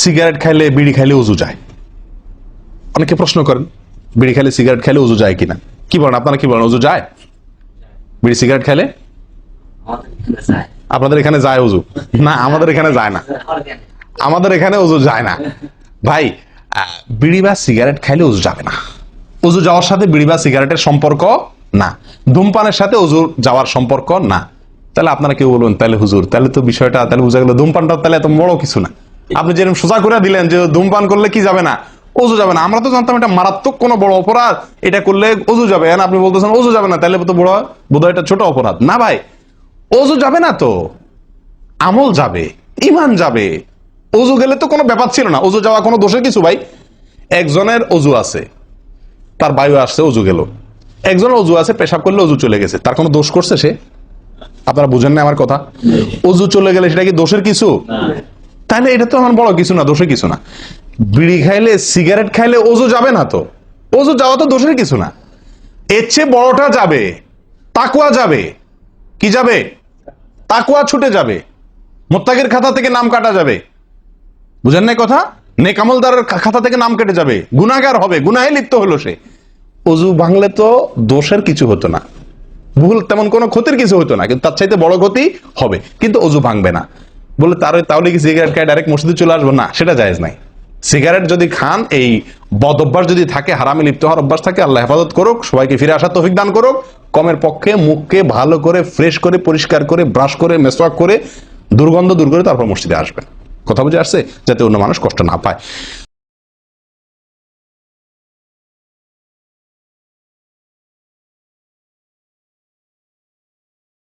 Cigarette খাইলে বিড়ি খাইলে উজু যায়। অনেকে প্রশ্ন করেন, বিড়ি খাইলে সিগারেট খাইলে উজু যায় কিনা? কি বলেন, আপনারা কি বলেন, উজু যায়? বিড়ি সিগারেট খাইলে? আপনাদের এখানে যায় উজু? না, আমাদের এখানে যায় না। আমাদের এখানে উজু যায় না। ভাই বিড়ি বা সিগারেট খাইলে উজু যাবে না। উজু যাওয়ার সাথে বিড়ি বা সিগারেটের সম্পর্ক না। ধূমপানের সাথে উজু যাওয়ার সম্পর্ক না। তাহলে আপনারা কেউ বলবেন, তাহলে হুজুর, তাহলে তো বিষয়টা, তাহলে বুঝা গেল ধূমপানটা তাহলে এত বড় কিছু না। আপনি যেরকম সোজা করে দিলেন যে ধূমপান করলে কি যাবে না? উজু যাবে না। আমরা তো জানতাম এটা মারাত্মক কোনো বড় অপরাধ। এটা করলে উজু যাবে। আর আপনি বলতেছেন উজু যাবে না। তাহলে তো বড় বোধ এটা ছোট অপরাধ। না ভাই ওজু যাবে না তো। আমল যাবে ইমান যাবে। অজু গেলে তো কোনো ব্যাপার ছিল না। অজু যাওয়া কোনো দোষের কিছু ভাই। একজনের অজু আছে তার বায়ু আসছে অজু গেল। একজনের অজু আছে পেশাব করলে অজু চলে গেছে। তার কোনো দোষ করছে সে? আপনারা বুঝেন না আমার কথা? অজু চলে গেলে সেটা কি দোষের কিছু? তাহলে এটা তো আমার বড় কিছু না, দোষের কিছু না। বিড়ি খাইলে, সিগারেট খাইলে অজু যাবে না তো। অজু যাওয়া তো দোষের কিছু না। এর চেয়ে বড়টা যাবে, তাকুয়া যাবে। কি যাবে? তাকুয়া ছুটে যাবে। মোত্তাকের খাতা থেকে নাম কাটা যাবে। বুঝেন না কথা? নেকামলদারের খাতা থেকে নাম কেটে যাবে। গুনাগার হবে, গুনাহে লিপ্ত হলো সে। অজু ভাঙলে তো দোষের কিছু হতো না। ভুল তেমন কোনো ক্ষতির কিছু হতো না, কিন্তু তার চাইতে বড় ক্ষতি হবে। কিন্তু অজু ভাঙবে না। বলে তার তাহলে কি সিগারেট খায় ডাইরেক্ট মসজিদে চলে আসব। না, সেটা জায়েজ নাই। সিগারেট যদি খান, এই বদ অভ্যাস যদি থাকে, হারামে লিপ্ত হওয়ার অভ্যাস থাকে, আল্লাহ হেফাজত করুক, সবাইকে ফিরে আসার তৌফিক দান করুক, কমের পক্ষে মুখকে ভালো করে ফ্রেশ করে, পরিষ্কার করে ব্রাশ করে মেসওয়াক করে, দুর্গন্ধ দূর করে তারপর মসজিদে আসবেন। কথা বুঝে আসছে? যাতে অন্য মানুষ কষ্ট না পায়।